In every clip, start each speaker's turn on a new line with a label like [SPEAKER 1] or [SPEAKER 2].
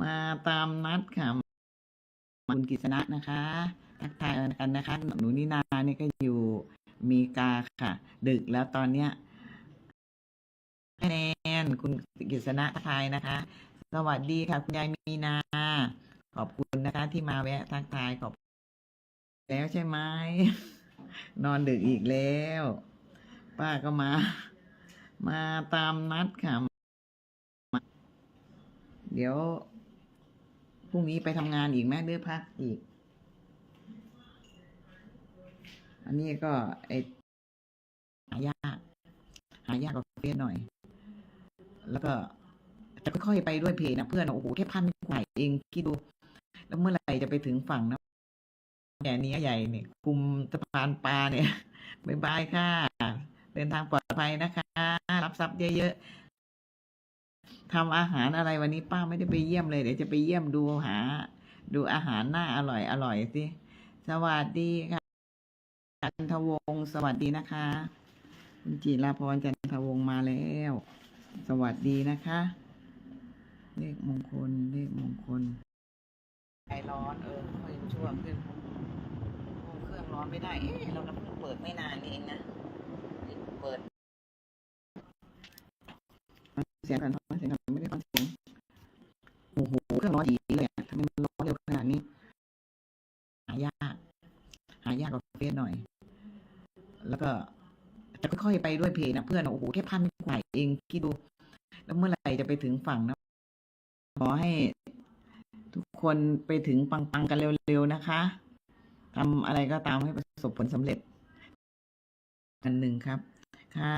[SPEAKER 1] มาตามนัดค่ะคุณกิษณะนะคะ ทักทายกันนะคะ หนูนินาเนี่ยก็อยู่มีกาค่ะ ดึกแล้วตอนเนี้ยคะแนนคุณกิษณะทักทายนะคะ สวัสดีค่ะ คุณยายมีนา ขอบคุณนะคะ ที่มาแวะทักทายขอบ แล้วใช่ไหมนอนดึกอีกแล้ว ป้าก็มา มาตามนัดค่ะ เดี๋ยว พรุ่งนี้ไปทำงานอีกแม่เดือพักอีก อันนี้ก็ไอหายาก หายากกว่าเฟซหน่อย แล้วก็จะค่อยๆไปด้วยเพจนะเพื่อนโอ้โหแค่พันกว่าเองคิดดู แล้วเมื่อไหร่จะไปถึงฝั่งนะแดนนี้ใหญ่เนี่ยคุมสะพานปลาเนี่ยบายบายค่ะ เดินทางปลอดภัยนะคะ รับทรัพย์เยอะๆ ทำอาหารอะไรวันนี้ป้าไม่ได้ไปเยี่ยมเลยเดี๋ยวจะไปเยี่ยมดูหา ดูอาหารน่าอร่อยอร่อยสิสวัสดีค่ะจันทวงศ์สวัสดีนะคะ คุณจิราพรจันทวงศ์มาแล้ว สวัสดีนะคะ เลขมงคลเลขมงคลไอร้อนเออค่อยชั่วขึ้นเครื่องร้อนไม่ได้เอ๊ะเราเพิ่งเปิดไม่นานนี่เองนะเปิดเสียงกันฟังเสียงกันไม่ได้ฟังเสียงโอ้โหเครื่องร้อนดีเลยอะทำไมมันร้อนเร็วขนาดนี้ หายาก หายากกว่าเฟซหน่อย แล้วก็ จะค่อยๆไปด้วยเพนะเพื่อนโอ้โหแค่พันกว่าเองคิดดูแล้วเมื่อไหร่จะไปถึงฝั่งนะขอให้ทุกคนไปถึงปังๆกันเร็วๆนะคะทำอะไรก็ตามให้ประสบผลสำเร็จ อันหนึ่งครับ ค่ะ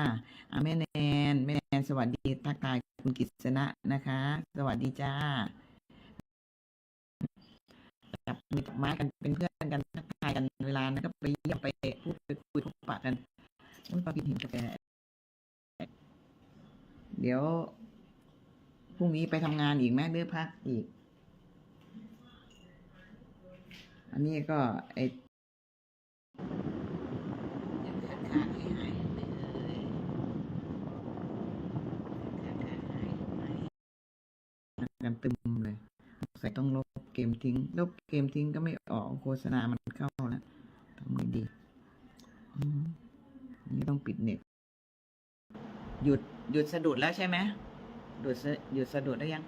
[SPEAKER 1] แม่แนนแม่แนนสวัสดีทักทายคุณกิษณะนะคะ สวัสดีจ้าจับมีดอกไม้กันเป็นเพื่อนกันทักทายกันเวลานะก็ไปเยี่ยมไปพูดไปคุยพบปะกัน อุ้ยปาพินห็นกาแฟเดี๋ยวพรุ่งนี้ไปทำงานอีกแม่เดือพักอีก อันนี้ก็ไอยังขาดขาดให้หายเลยขาดขาดหายหายกันตึมเลย ใส่ต้องลบเกมทิ้ง ลบเกมทิ้งก็ไม่ออกโฆษณามันเข้าแล้วทำไงดี อืม นี่ต้องปิดเน็ตหยุดหยุดสะดุดแล้วใช่ไหมหยุดสะหยุดสะดุดได้ยัง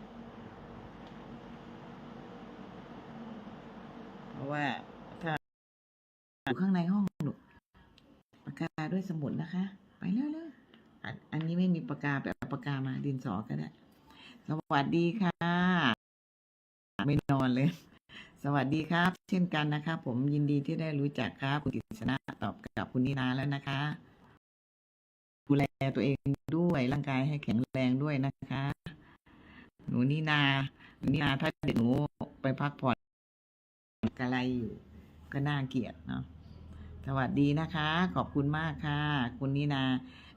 [SPEAKER 1] เพราะว่าถ้าอยู่ข้างในห้องหนูปากกาด้วยสมุดนะคะ ไปเร็วๆอันอันนี้ไม่มีปากกาไปเอาปากกามาดินสอก็ได้ สวัสดีค่ะ ไม่นอนเลย สวัสดีครับ เช่นกันนะครับผมยินดีที่ได้รู้จักครับ คุณกฤษณะตอบกับคุณนินาแล้วนะคะ ดูแลตัวเองด้วยร่างกายให้แข็งแรงด้วยนะคะ หนูนินาหนูนินาถ้าเด็กหนูไปพักผ่อนกะไรอยู่ ก็น่าเกลียดเนาะสวัสดีนะคะ ขอบคุณมากค่ะ คุณนินา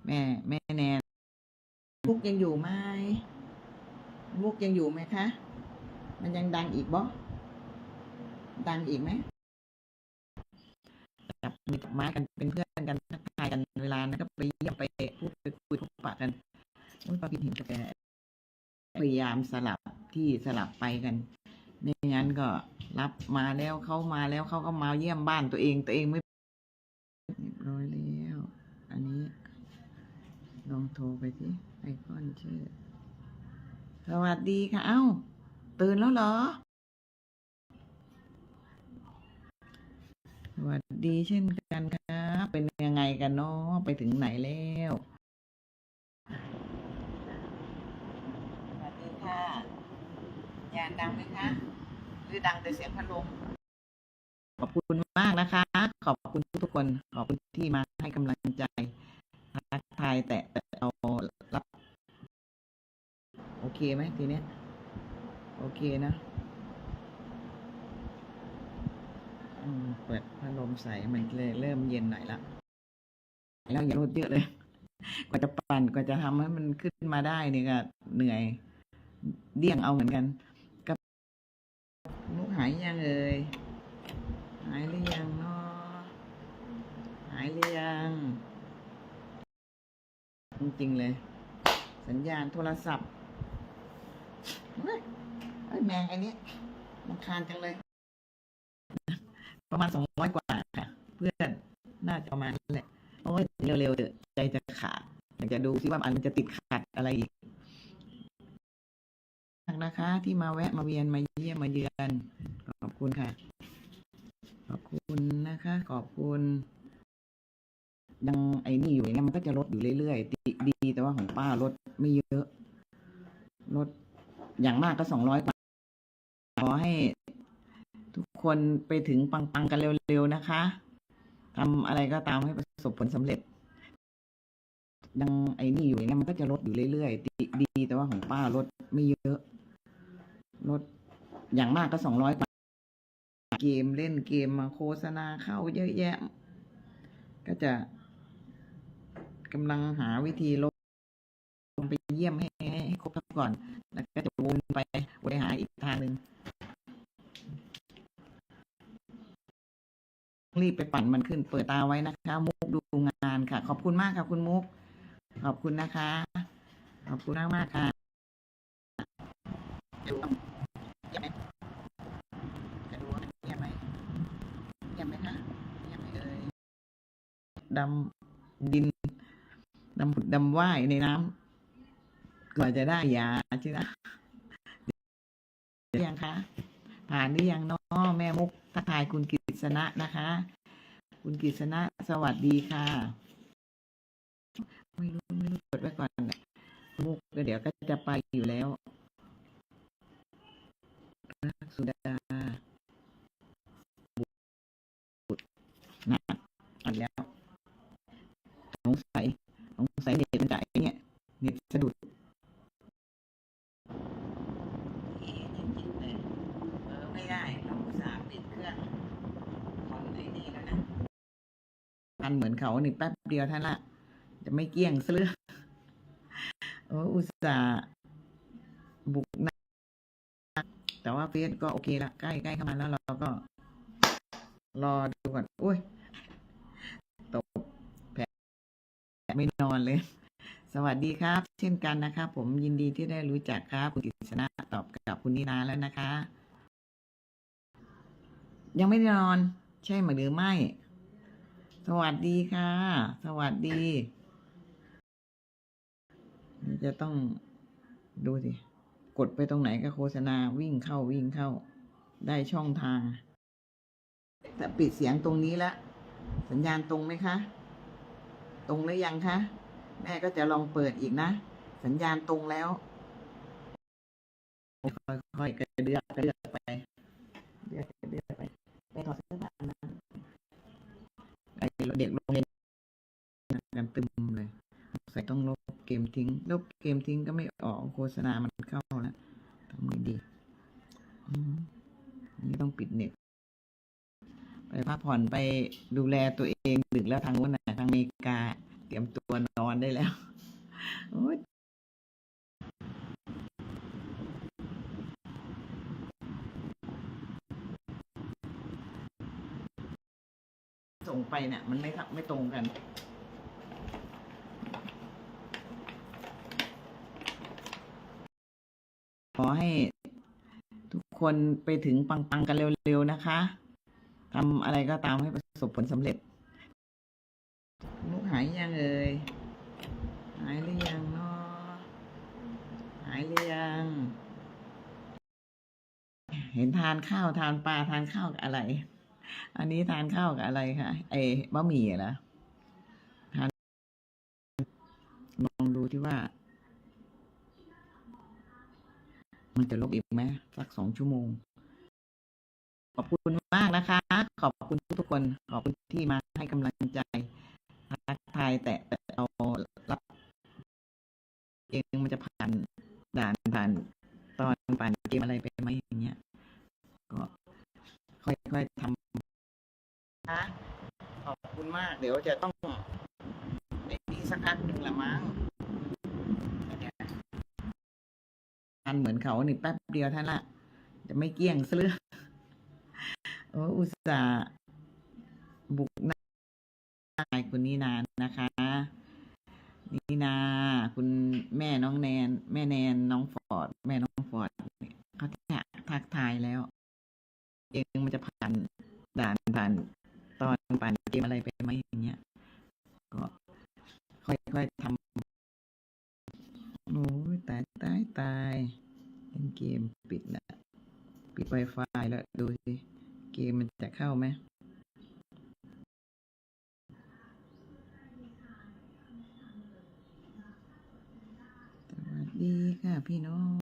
[SPEAKER 1] แม่ แม่แนนมุกยังอยู่ไหมมุกยังอยู่ไหมคะ มันยังดังอีกบ่ดังอีกไหมจับมีดอไม้กันเป็นเพื่อนกันทักทาย กันเวลานะก็ไปเยี่ยมไปพูดไปคุยพบปะกันอุ้ยปาพินเห็นกาแฟพยายามสลับที่สลับไปกันไม่งั้นก็รับมาแล้วเขามาแล้วเขาก็มาเยี่ยมบ้านตัวเองตัวเองไม่เรียบร้อยแล้ว อันนี้ ลองโทรไปสิไอคอนชื่อ สวัสดีค่ะ เอ้า ตื่นแล้วเหรอ สวัสดีเช่นกันครับเป็น กันเนาะไปถึงไหนแล้วสวัสดีค่ะยานดังไหมคะหรือดังแต่เสียงพัดลมขอบคุณมากนะคะ ขอบคุณทุกคน ขอบคุณที่มาให้กำลังใจทักทายแต่แต่เอารับ โอเคไหมทีเนี้ย โอเคนะอืมเปิดพัดลมใส่มันเลยเริ่มเย็นหน่อยละ แล้วอย่าลดเยอะเลย กว่าจะปั่นกว่าจะทำให้มันขึ้นมาได้นี่ก็เหนื่อย เดี่ยงเอาเหมือนกัน กับลูกหายยังเอ่ยหายหรือยังเนาะหายหรือยังจริงๆเลย สัญญาณโทรศัพท์เฮ้ยเอ้แมงไอันนี้มันคานจังเลย ประมาณสองร้อยกว่าค่ะ เพื่อนน่าจะประมาณนั้นแหละ โอ้ยเร็วๆเถอะใจจะขาดอยากจะดูซิว่าอันมันจะติดขัดอะไรอีกนะคะ ที่มาแวะมาเวียนมาเยี่ยมมาเยือน ขอบคุณค่ะ ขอบคุณนะคะ ขอบคุณยังไอ้นี่อยู่เนี่ยมันก็จะลดอยู่เรื่อยๆดีดี แต่ว่าของป้าลดไม่เยอะลดอย่างมากก็สองร้อยกว่าขอให้ทุกคนไปถึงปังๆกันเร็วๆนะคะ ทำอะไรก็ตามให้ประสบผลสำเร็จยังไอ้นี่อยู่เนี่ยมันก็จะลดอยู่เรื่อยๆดีดีแต่ว่าของป้าลดไม่เยอะ ลดอย่างมากก็สองร้อยกว่าเกมเล่นเกมมาโฆษณาเข้าเยอะแยะ ก็จะกำลังหาวิธีลดไปเยี่ยมให้ให้ให้ครบก่อน แล้วก็จะวนไปวนไปหาอีกทางหนึ่ง รีบไปปั่นมันขึ้น เปิดตาไว้นะคะ มุกดูงานค่ะ ขอบคุณมากค่ะคุณมุก ขอบคุณนะคะ ขอบคุณมากมากค่ะจะดูเยี่ยมไหมจะดูว่ามันเยี่ยมไหมเยี่ยมไหมคะเยี่ยมไหมเอ่ยดำดินดำผุดดำว่ายในน้ำกว่าจะได้ยาใช่ไหมยังคะผ่านหรือยังเนาะแม่มุก ทายคุณกฤษณะนะคะ คุณกฤษณะสวัสดีค่ะ ไม่รู้ไม่รู้กดไว้ก่อนแหละมุกเดี๋ยวก็จะไปอยู่แล้วรักสุดาบุตรนะอันแล้วสงสัยสงสัยเน็ตมันจ่ยเนี่ยเน็ตสะดุดเอ๊ะจริงๆเลยเออไม่ได้ต้องอุตส่าห์ปิดเครื่องของไอ้นี่แล้วนะทัน เขาหนึ่งแป๊บเดียวท่านละจะไม่เกี้ยงเลยโอ้อุตส่าห์บุกนะแต่ว่าเฟซก็โอเคละใกล้ใกล้เข้ามาแล้วเราก็ รอดูก่อนอุ้ยตกแผลไม่นอนเลย สวัสดีครับ เช่นกันนะครับผมยินดีที่ได้รู้จักครับ คุณกฤษณะตอบกับคุณนินาแล้วนะคะ ยังไม่ได้นอน ใช่ไหมหรือไม่ สวัสดีค่ะ สวัสดีนี่จะต้องดูสิ กดไปตรงไหนก็โฆษณาวิ่งเข้าวิ่งเข้า ได้ช่องทางแต่ปิดเสียงตรงนี้แล้วสัญญาณตรงไหมคะ ตรงหรือยังคะ แม่ก็จะลองเปิดอีกนะ สัญญาณตรงแล้ว ค่อยๆกระเดือกกระเดือกไปเดือกกระเดือกไปไปถอดเสื้อผ้านะ เด็กโรงเรียนกันตึมเลยใส่ต้องลบเกมทิ้ง ลบเกมทิ้งก็ไม่ออกโฆษณามันเข้าแล้วทำไงดีนี่ต้องปิดเน็ตไปพักผ่อนไปดูแลตัวเองดึกแล้วทางวันไหนทางอเมริกา เตรียมตัวนอนได้แล้ว โอ๊ ส่งไปเนี่ย มันไม่ทับไม่ตรงกัน ขอให้ทุกคนไปถึงปังๆกันเร็วๆนะคะทำอะไรก็ตามให้ประสบผลสำเร็จลูกหายยังเอ่ยหายหรือยังเนาะหายหรือยัง เห็นทานข้าวทานปลาทานข้าวอะไร อันนี้ทานข้าวกับอะไรคะไอ้บะหมี่เหรอทานลองดูที่ว่า มันจะลบอีกไหมสักสองชั่วโมง ขอบคุณมากนะคะ ขอบคุณทุกคน ขอบคุณที่มาให้กำลังใจทักทายแต่แต่เอารับเองมันจะผ่านด่านผ่านตอนผ่านเกมอะไรไปไหมอย่างเงี้ย ก็ค่อยๆทำนะขอบคุณมาก เดี๋ยว จะต้องได้ดีสักพักหนึ่งละมั้งทันเหมือนเขาหนึ่งแป๊บเดียวท่านละจะไม่เกี้ยงซะเลยโอ้อุตส่าห์บุกน้าคุณนี่นานนะคะนี่นา คุณแม่น้องแนน แม่แนนน้องฟอร์ด แม่น้องฟอร์ดเขาที่ทักทายแล้ว เองมันจะผ่านด่านผ่านตอนผ่านเกมอะไรไปไหมอย่างเงี้ย ก็ค่อยๆ ทำโอ้ยตายตายตายเล่นเกมปิดนะปิดไวไฟแล้วดูสิ เกมมันจะเข้าไหมสวัสดีค่ะพี่น้อง